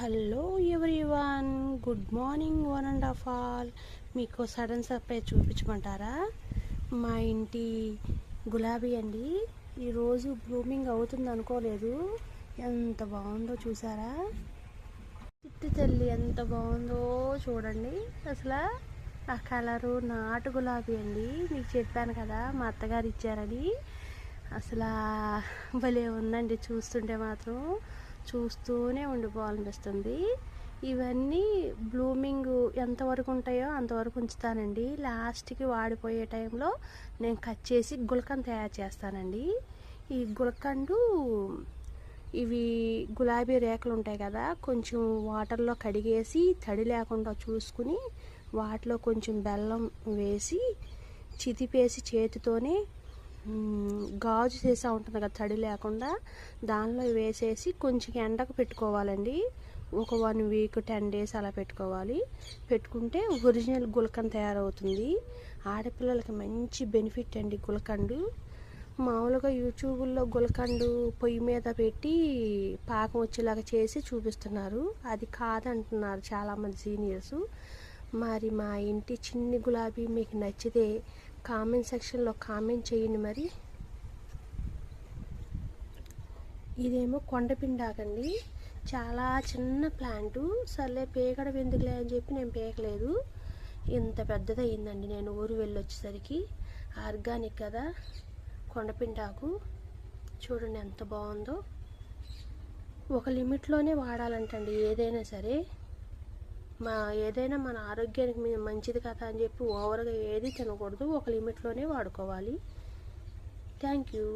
Hello everyone good morning one and of all మీకు sudden surprise చూపించమంటారా? మా ఇంటి గులాబీ అండి. ఈరోజు బ్లూమింగ్ అవుతుంది అనుకోలేదు. ఎంత బాగుందో చూసారా? చిట్టి తల్లి ఎంత బాగుందో చూడండి. అసలు ఆ కలరు నాటు గులాబీ అండి. మీకు చెప్పాను కదా మా అత్తగారు ఇచ్చారని. అసలు భలే ఉందండి చూస్తుంటే మాత్రం. చూస్తూనే ఉండిపోవాలనిపిస్తుంది. ఇవన్నీ బ్లూమింగ్ ఎంతవరకు ఉంటాయో అంతవరకు ఉంచుతానండి. లాస్ట్కి వాడిపోయే టైంలో నేను కట్ చేసి గులకం తయారు చేస్తానండి. ఈ గులకండు ఇవి గులాబీ రేఖలు ఉంటాయి కదా కొంచెం వాటర్లో కడిగేసి తడి లేకుండా చూసుకుని వాటిలో కొంచెం బెల్లం వేసి చితిపేసి చేతితోనే గాజు చేసా ఉంటుంది కదా తడి లేకుండా దానిలో వేసేసి కొంచెం ఎండకు పెట్టుకోవాలండి. ఒక వన్ వీక్ టెన్ డేస్ అలా పెట్టుకోవాలి. పెట్టుకుంటే ఒరిజినల్ గులకన్ తయారవుతుంది. ఆడపిల్లలకి మంచి బెనిఫిట్ అండి గులకండు. మామూలుగా యూట్యూబ్లో గులకండు పొయ్యి మీద పెట్టి పాకం వచ్చేలాగా చేసి చూపిస్తున్నారు. అది కాదంటున్నారు చాలామంది సీనియర్స్. మరి మా ఇంటి చిన్ని గులాబీ మీకు నచ్చితే కామెంట్ సెక్షన్లో కామెంట్ చేయండి మరి. ఇదేమో కొండపిండాకండి చాలా చిన్న ప్లాంటు. సర్లే పేకడం ఎందుకులే అని చెప్పి నేను పేకలేదు. ఇంత పెద్దది అయిందండి నేను ఊరు వెళ్ళొచ్చేసరికి ఆర్గానిక్ కదా కొండపిండాకు చూడండి ఎంత బాగుందో. ఒక లిమిట్లోనే వాడాలంటండి ఏదైనా సరే. మా ఏదైనా మన ఆరోగ్యానికి మంచిది కదా అని చెప్పి ఓవర్గా ఏది తినకూడదు. ఒక లిమిట్లోనే వాడుకోవాలి. Thank you.